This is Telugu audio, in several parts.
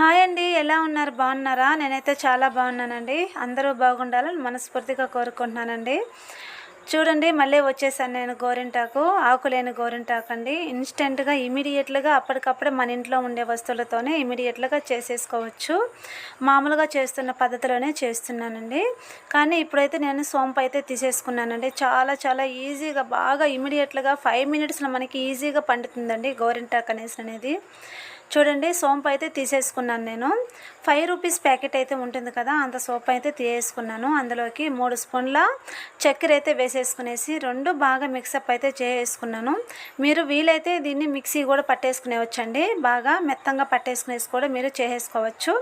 హాయ్ అండి ఎలా ఉన్నారు? బాగున్నారా? నేనైతే చాలా బాగున్నానండి. అందరూ బాగుండాలని మనస్ఫూర్తిగా కోరుకుంటున్నానండి. చూడండి మళ్ళీ వచ్చేసాను నేను గోరింటాకు ఆకులేని గోరింటాకు అండి ఇన్స్టెంట్గా ఇమీడియట్లుగా అప్పటికప్పుడే మన ఇంట్లో ఉండే వస్తువులతోనే ఇమీడియట్లుగా చేసేసుకోవచ్చు. మామూలుగా చేస్తున్న పద్ధతిలోనే చేస్తున్నానండి. కానీ ఇప్పుడైతే నేను సోంపు అయితే తీసేసుకున్నానండి. చాలా చాలా ఈజీగా బాగా ఇమీడియట్లుగా ఫైవ్ మినిట్స్లో మనకి ఈజీగా పండుతుందండి గోరింటాకు అనేసి అనేది. చూడండి సోంపు అయితే తీసేసుకున్నాను నేను. ఫైవ్ రూపీస్ ప్యాకెట్ అయితే ఉంటుంది కదా అంత సోప్ అయితే తీసేసుకున్నాను. అందులోకి మూడు స్పూన్ల చక్కెర అయితే వేసే వేసేసుకునేసి రెండు బాగా మిక్సప్ అయితే చేసుకున్నాను. మీరు వీలైతే దీన్ని మిక్సీ కూడా పట్టేసుకునేవచ్చండి. బాగా మెత్తంగా పట్టేసుకునేసి కూడా మీరు చేసేసుకోవచ్చు.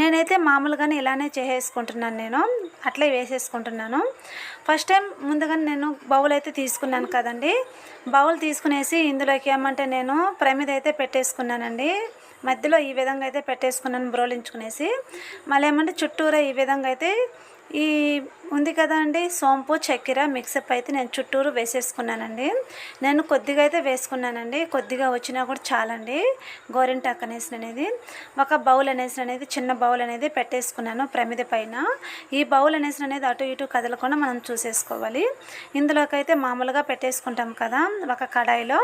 నేనైతే మామూలుగానే ఇలానే చేసేసుకుంటున్నాను నేను. అట్లే వేసేసుకుంటున్నాను. ఫస్ట్ టైం ముందుగా నేను బౌల్ అయితే తీసుకున్నాను కదండి. బౌల్ తీసుకునేసి ఇందులోకి ఏమంటే నేను ప్రమిద అయితే పెట్టేసుకున్నానండి. మధ్యలో ఈ విధంగా అయితే పెట్టేసుకున్నాను బ్రోలించుకునేసి. మళ్ళీ ఏమంటే చుట్టూరా ఈ విధంగా అయితే ఈ ఉంది కదా అండి సోంపు చక్కెర మిక్సప్ అయితే నేను చుట్టూరు వేసేసుకున్నానండి. నేను కొద్దిగా అయితే వేసుకున్నానండి కొద్దిగా వచ్చినా కూడా చాలండి. గోరింటాక్ అనేసి అనేది ఒక బౌల్ అనేసి అనేది చిన్న బౌల్ అనేది పెట్టేసుకున్నాను ప్రమిద పైన. ఈ బౌల్ అనేసి అనేది అటు ఇటు కదలకుండా మనం చూసేసుకోవాలి. ఇందులోకైతే మామూలుగా పెట్టేసుకుంటాం కదా ఒక కడాయిలో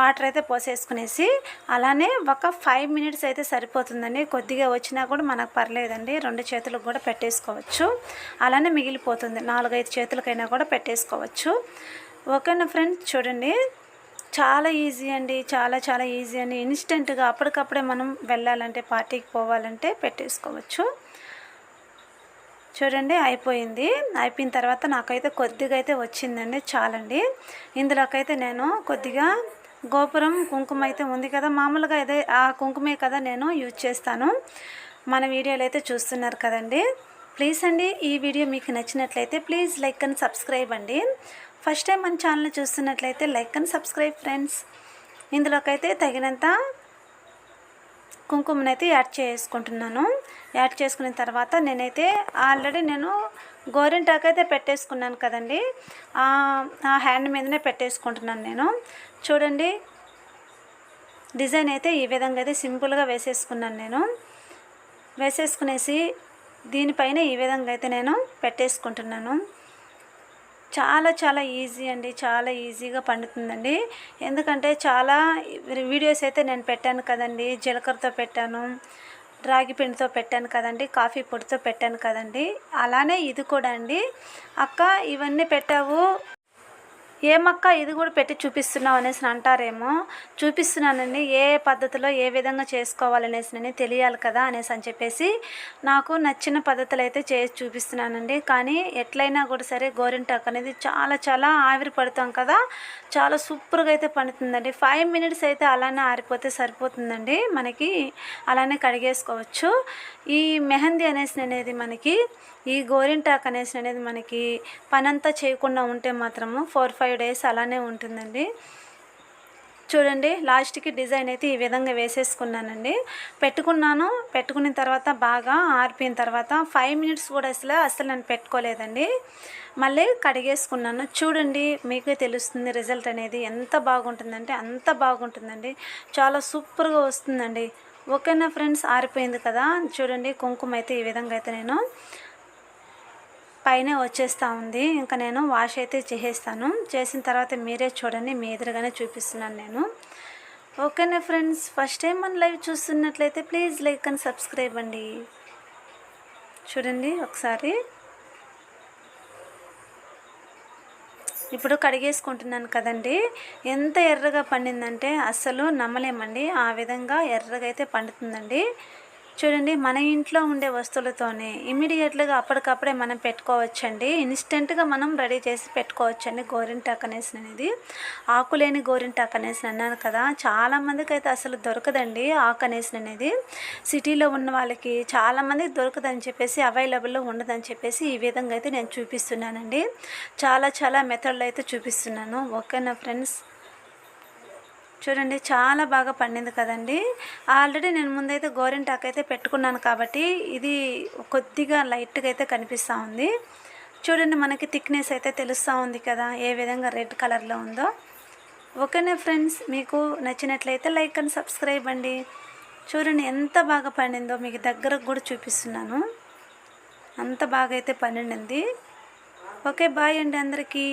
వాటర్ అయితే పోసేసుకునేసి అలానే ఒక ఫైవ్ మినిట్స్ అయితే సరిపోతుందండి. కొద్దిగా వచ్చినా కూడా మనకు పర్లేదండి రెండు చేతులకు కూడా పెట్టేసుకోవచ్చు. అలానే మిగిలిపోతుంది. నాలుగైదు చేతులకైనా కూడా పెట్టేసుకోవచ్చు. ఓకేనా ఫ్రెండ్స్ చూడండి. చాలా ఈజీ అండి. చాలా చాలా ఈజీ అండి. ఇన్స్టెంట్గా అప్పటికప్పుడే మనం వెళ్ళాలంటే పార్టీకి పోవాలంటే పెట్టేసుకోవచ్చు. చూడండి అయిపోయింది. అయిపోయిన తర్వాత నాకైతే కొద్దిగా అయితే వచ్చిందండి. చాలండి. ఇందులోకైతే నేను కొద్దిగా గోపురం కుంకుమ అయితే ఉంది కదా. మామూలుగా అదే ఆ కుంకుమే కదా నేను యూజ్ చేస్తాను. మన వీడియోలు అయితే చూస్తున్నారు కదండి. ప్లీజ్ అండి ఈ వీడియో మీకు నచ్చినట్లయితే ప్లీజ్ లైక్ అండ్ సబ్స్క్రైబ్ అండి. ఫస్ట్ టైం మన ఛానల్ చూస్తున్నట్లయితే లైక్ అండ్ సబ్స్క్రైబ్ ఫ్రెండ్స్. ఇందులోకైతే తగినంత కుంకుమనైతే యాడ్ చేసుకుంటున్నాను. యాడ్ చేసుకున్న తర్వాత నేనైతే ఆల్రెడీ నేను గోరింటాకు అయితే పెట్టేసుకున్నాను కదండి. ఆ హ్యాండ్ మీదనే పెట్టేసుకుంటున్నాను నేను. చూడండి డిజైన్ అయితే ఈ విధంగా అయితే సింపుల్గా వేసేసుకున్నాను నేను. వేసేసుకునేసి దీనిపైన ఈ విధంగా అయితే నేను పెట్టేసుకుంటున్నాను. చాలా చాలా ఈజీ అండి. చాలా ఈజీగా పండుతుందండి. ఎందుకంటే చాలా వీడియోస్ అయితే నేను పెట్టాను కదండి. జీలకర్రతో పెట్టాను రాగి పిండితో పెట్టాను కదండి కాఫీ పొడితో పెట్టాను కదండి. అలానే ఇది కూడా అండి. అక్క ఇవన్నీ పెట్టావు. ఏమక్క ఇది కూడా పెట్టి చూపిస్తున్నావు అనేసి అంటారేమో. చూపిస్తున్నానండి ఏ పద్ధతిలో ఏ విధంగా చేసుకోవాలనేసి నేను తెలియాలి కదా అనేసి అని చెప్పేసి నాకు నచ్చిన పద్ధతులు అయితే చేసి చూపిస్తున్నానండి. కానీ ఎట్లయినా కూడా సరే గోరింటాకు అనేది చాలా చాలా ఆవిరి పడతాం కదా. చాలా సూపర్గా అయితే పండుతుందండి. ఫైవ్ మినిట్స్ అయితే అలానే ఆరిపోతే సరిపోతుందండి. మనకి అలానే కడిగేసుకోవచ్చు. ఈ మెహందీ అనేసి అనేది మనకి ఈ గోరింటాక్ అనేసి అనేది మనకి పనంతా చేయకుండా ఉంటే మాత్రము ఫోర్ ఫైవ్ డేస్ అలానే ఉంటుందండి. చూడండి లాస్ట్కి డిజైన్ అయితే ఈ విధంగా వేసేసుకున్నానండి. పెట్టుకున్నాను పెట్టుకున్న తర్వాత బాగా ఆరిపోయిన తర్వాత ఫైవ్ మినిట్స్ కూడా అసలు అసలు నేను పెట్టుకోలేదండి. మళ్ళీ కడిగేసుకున్నాను. చూడండి మీకే తెలుస్తుంది రిజల్ట్ అనేది ఎంత బాగుంటుందంటే అంత బాగుంటుందండి. చాలా సూపర్గా వస్తుందండి. ఓకేనా ఫ్రెండ్స్? ఆరిపోయింది కదా? చూడండి కుంకుమ అయితే ఈ విధంగా అయితే నేను పైన వచ్చేస్తూ ఉంది. ఇంకా నేను వాష్ అయితే చేసేస్తాను. చేసిన తర్వాత మీరే చూడండి. మీ ఎదురుగానే చూపిస్తున్నాను నేను. ఓకేనా ఫ్రెండ్స్? ఫస్ట్ టైం మన లైవ్ చూస్తున్నట్లయితే ప్లీజ్ లైక్ అండ్ సబ్స్క్రైబ్ అండి. చూడండి ఒకసారి. ఇప్పుడు కడిగేసుకుంటున్నాను కదండి. ఎంత ఎర్రగా పండిందంటే అస్సలు నమ్మలేమండి. ఆ విధంగా ఎర్రగా అయితే పండుతుందండి. చూడండి మన ఇంట్లో ఉండే వస్తువులతోనే ఇమీడియట్గా అప్పటికప్పుడే మనం పెట్టుకోవచ్చండి. ఇన్స్టెంట్గా మనం రెడీ చేసి పెట్టుకోవచ్చండి. గోరింటాక్ అనేసి అనేది. ఆకులేని గోరింటాక్ అనేసి అన్నాను కదా. చాలామందికి అయితే అసలు దొరకదండి ఆకు అనేసి అనేది. సిటీలో ఉన్న వాళ్ళకి చాలామందికి దొరకదని చెప్పేసి అవైలబుల్లో ఉండదని చెప్పేసి ఈ విధంగా అయితే నేను చూపిస్తున్నానండి. చాలా చాలా మెథడ్లు అయితే చూపిస్తున్నాను. ఓకేనా ఫ్రెండ్స్ చూడండి చాలా బాగా పండింది కదండి. ఆల్రెడీ నేను ముందైతే గోరింటాకు అయితే పెట్టుకున్నాను కాబట్టి ఇది కొద్దిగా లైట్గా అయితే కనిపిస్తూ ఉంది. చూడండి మనకి థిక్నెస్ అయితే తెలుస్తూ ఉంది కదా ఏ విధంగా రెడ్ కలర్లో ఉందో. ఓకేనే ఫ్రెండ్స్? మీకు నచ్చినట్లయితే లైక్ అండ్ సబ్స్క్రైబ్ అండి. చూడండి ఎంత బాగా పండిందో మీకు దగ్గరకు కూడా చూపిస్తున్నాను. అంత బాగా అయితే పండింది. ఓకే బాయ్ అండి అందరికీ.